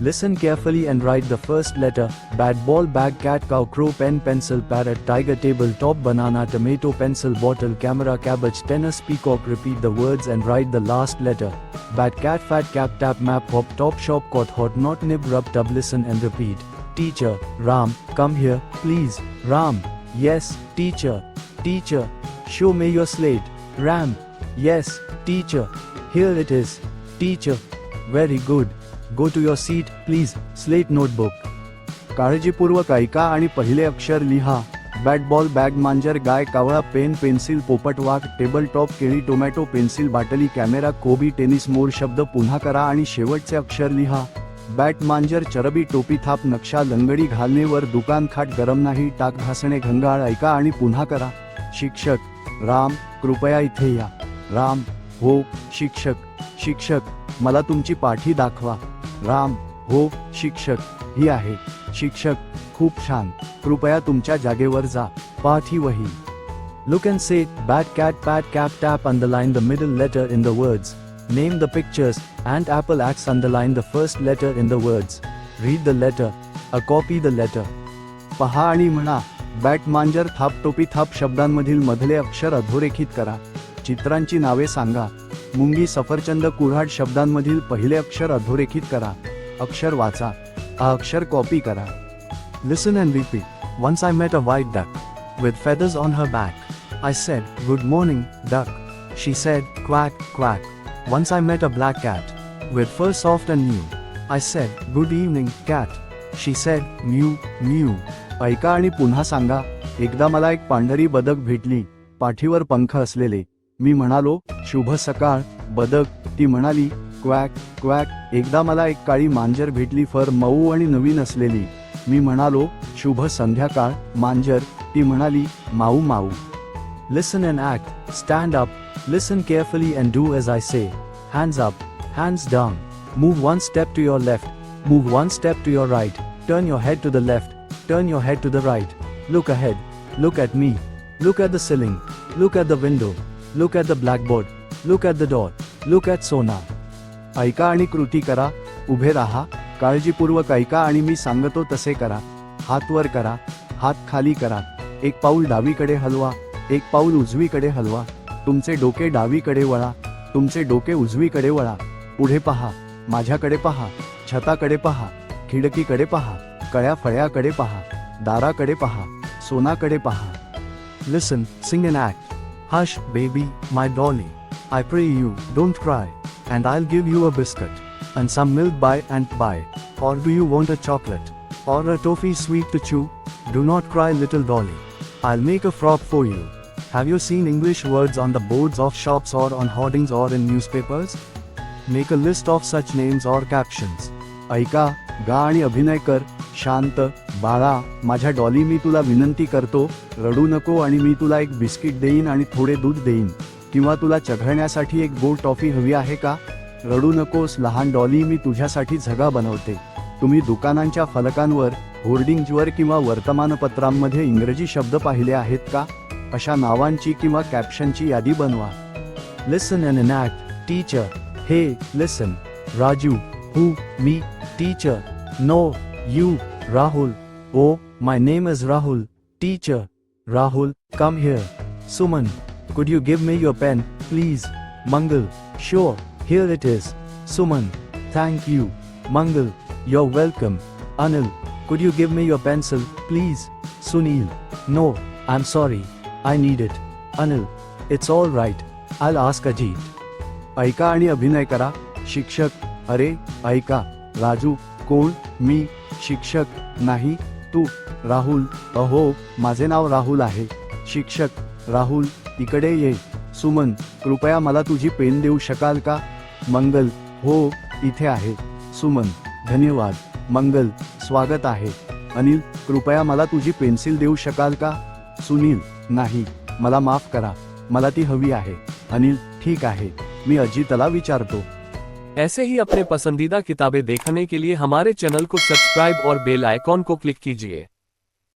Listen carefully and write the first letter bat, ball, bag, cat, cow, crow, pen, pencil, parrot, tiger, table, top, banana, tomato, pencil, bottle, camera, cabbage, tennis, peacock. Repeat the words and write the last letter bat, cat, fat, cap, tap, map, hop, top, shop, cot, hot, not, nib, rub, tub. Listen and repeat. Teacher, Ram, come here, please. Ram, yes, teacher. Teacher, show me your slate. Ram, yes, teacher. Here it is. Teacher, very good. Go to your seat please slate notebook काळजीपूर्वक ऐका आणि पहिले अक्षर लिहा. Bat ball bag मांजर गाय कावळा pen pencil पोपट वाघ टेबल टॉप केळी टोमॅटो पेन्सिल बाटली कॅमेरा कोबी टेनिस मोर शब्द पुन्हा करा आणि शेवटचे अक्षर लिहा. बॅट मांजर चरबी टोपी थाप नक्षा लंगडी घालणे वर दुकान खाट गरम नाही टाक घासणे घंगाळ ऐका आणि पुन्हा करा. शिक्षक राम कृपया इथे या. राम हो शिक्षक शिक्षक मला तुमची पाठी दाखवा. राम हो शिक्षक ही आहे. शिक्षक खूप छान. कृपया तुमच्या जागेवर जा. पाठी वही. Look and say bat cat pat cap tap on the line the middle letter in the words name the pictures and apple axe on the line the first letter in the words read the letter a copy the letter पहा आणि म्हणा. Bat मांजर थाप टोपी थाप शब्दांमधील मधले अक्षर अधोरेखित करा. चित्रांची नावे सांगा. मुंगी सफरचंद कुऱ्हाड शब्दांमधील पहिले अक्षर अधोरेखित करा. अक्षर वाचा. अक्षर कॉपी करा. Listen and repeat once I met a white duck with feathers on her back I said good morning duck she said quack quack once I met a black cat with furs soft and new I said good evening cat she said new new ऐका आणि पुन्हा सांगा. एकदा मला एक पांढरी बदक भेटली. पाठीवर पंख असलेले. मी म्हणालो शुभ सकाळ. बदक ती म्हणाली क्वॅक क्वॅक. एकदा मला एक काळी मांजर भेटली फर मऊ आणि नवीन असलेली. मी म्हणालो शुभ संध्याकाळ. मांजर ती म्हणाली माऊ माऊ. Listen and act stand up listen carefully and do as I say hands up hands down move one step to your left move one step to your right turn your head to the left turn your head to the right look ahead look at me look at the ceiling look at the window look at the blackboard look at the door look at Sona ऐका आणि कृती करा. उभे राहा. काळजीपूर्वक ऐका आणि मी सांगतो तसे करा. हात वर करा. हात खाली करा. एक पाऊल डावीकडे हलवा. एक पाऊल उजवीकडे हलवा. तुमचे डोके डावीकडे वळा. तुमचे डोके उजवीकडे वळा. पुढे पहा. माझ्याकडे पहा. छताकडे पहा. खिडकीकडे पहा. कळ्या फळ्याकडे पहा. दाराकडे पहा. सोनाकडे पहा. Listen sing and act Hush baby my dolly I pray you, don't cry, and I'll give you a biscuit, and some milk by and by. Or do you want a chocolate? Or a toffee sweet to chew? Do not cry, little dolly. I'll make a frock for you. Have you seen English words on the boards of shops or on hoardings or in newspapers? Make a list of such names or captions. ऐका गा आणि अभिनय कर शांत बाळा माझ्या Dolly मी तुला विनंती करतो रडू नको आणि मी तुला एक बिस्किट देईन आणि थोडे दूध देईन. किंवा तुला चघळण्यासाठी एक गोड टॉफी हवी आहे का? रडू नकोस लहान डॉली मी तुझ्यासाठी झगा बनवते. तुम्ही दुकानांच्या फलकांवर होर्डिंग्जवर किंवा वर्तमानपत्रांमध्ये इंग्रजी शब्द पाहिले आहेत का? अशा नावांची किंवा कॅप्शनची यादी बनवा. Listen and act teacher hey listen Raju who me teacher no you Rahul. Oh my name is Rahul teacher Rahul come here Suman Could you give me your pen, please? Mangal, sure, here it is. Suman, thank you. Mangal, you're welcome. Anil, could you give me your pencil, please? Sunil, no, I'm sorry. I need it. Anil, it's all right. I'll ask Ajit. ऐका आणि अभिनय करा शिक्षक अरे ऐका राजू कोण मी शिक्षक नाही तू राहुल अहो माझे नाव राहुल आहे. शिक्षक राहुल इकडे ये. सुमन कृपया मला तुझी पेन देऊ शकाल का? मंगल हो इथे आहे. सुमन धन्यवाद. मंगल स्वागत आहे. अनिल कृपया मला तुझी पेन्सिल देऊ शकाल का? सुनील नाही मला माफ करा. मला ती हवी आहे. अनिल ठीक आहे. मी अजितला विचारतो. ऐसे ही अपने पसंदीदा किताबें देखने के लिए हमारे चैनल को सब्सक्राइब और बेल आइकॉन को क्लिक कीजिए।